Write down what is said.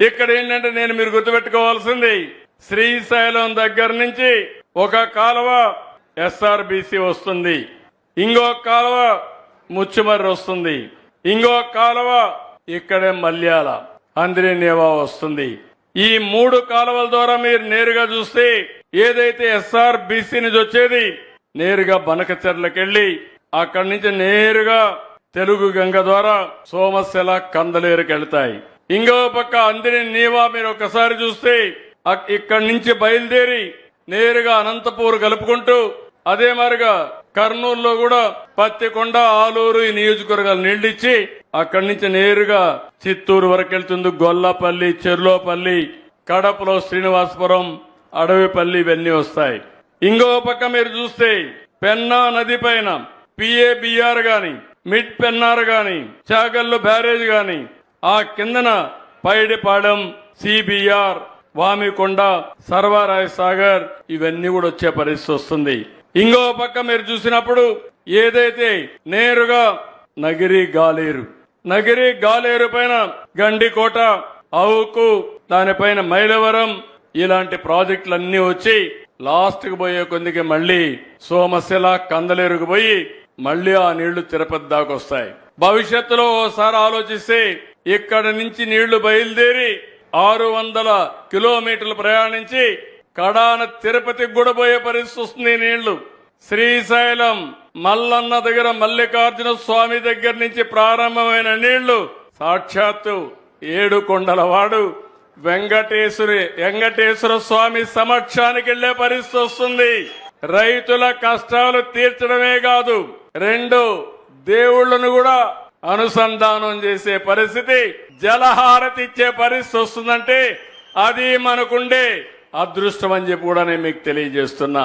ఇక్కడ ఏంటంటే నేను మీరు గుర్తుపెట్టుకోవాల్సింది శ్రీశైలం దగ్గర నుంచి ఒక కాలువ ఎస్ఆర్బిసి వస్తుంది. ఇంకో కాలువ ముచ్చుమర్రి వస్తుంది. ఇంకో కాలువ ఇక్కడే మల్యాల అంద్రినేవా వస్తుంది. ఈ మూడు కాలువల ద్వారా మీరు నేరుగా చూస్తే ఏదైతే ఎస్ఆర్ బీసీ నుంచి వచ్చేది నేరుగా బనకచెర్లకెళ్ళి అక్కడి నుంచి నేరుగా తెలుగు గంగ ద్వారా సోమశిల కందలేరుకెళ్తాయి. ఇంకో పక్క అందిని నీవా మీరు ఒకసారి చూస్తే అక్- ఇక్కడి నుంచి బయలుదేరి నేరుగా అనంతపూర్ కలుపుకుంటూ అదే మారిగా కర్నూలులో కూడా పత్తికొండ ఆలూరు ఈ నియోజకవర్గాలు నీళ్ళిచ్చి అక్కడి నుంచి నేరుగా చిత్తూరు వరకు వెళ్తుంది. గొల్లపల్లి చెర్లోపల్లి కడపలో శ్రీనివాసపురం అడవిపల్లి ఇవన్నీ వస్తాయి. ఇంకో పక్క మీరు చూస్తే పెన్నా నది పైన పిఏబిఆర్ గాని మిడ్ పెన్నార్ గాని చాగల్లు బ్యారేజ్ గాని ఆ కిందన పైడిపాడెం సిబిఆర్ వామికొండ సర్వారాయ్ సాగర్ ఇవన్నీ కూడా వచ్చే పరిస్థితి వస్తుంది. ఇంకో పక్క మీరు చూసినప్పుడు ఏదైతే నేరుగా నగిరి గాలేరు నగిరి గాలేరు పైన గండికోట అవుకు దానిపైన మైలవరం ఇలాంటి ప్రాజెక్టులన్నీ వచ్చి లాస్ట్కు పోయే కొందికి మళ్ళీ సోమశిల కందలేరుకు పోయి మళ్ళీ ఆ నీళ్ళు తిరుపతి దాకా వస్తాయి. భవిష్యత్తులో ఓసారి ఆలోచిస్తే ఇక్కడ నుంచి నీళ్ళు బయలుదేరి ఆరు వందల కిలోమీటర్లు ప్రయాణించి కడాన తిరుపతికి కూడా పోయే పరిస్థితి వస్తుంది నీళ్ళు. శ్రీశైలం మల్లన్న దగ్గర మల్లికార్జున స్వామి దగ్గర నుంచి ప్రారంభమైన నీళ్ళు సాక్షాత్తు ఏడు కొండల వాడు వెంకటేశ్వరి వెంకటేశ్వర స్వామి సమక్షానికి వెళ్ళే పరిస్థితి వస్తుంది. రైతుల కష్టాలు తీర్చడమే కాదు రెండు దేవుళ్ళను కూడా అనుసంధానం చేసే పరిస్థితి జలహారతి ఇచ్చే పరిస్థితి వస్తుందంటే అది మనకుండే అదృష్టం అని చెప్పి కూడా నేను మీకు తెలియజేస్తున్నా.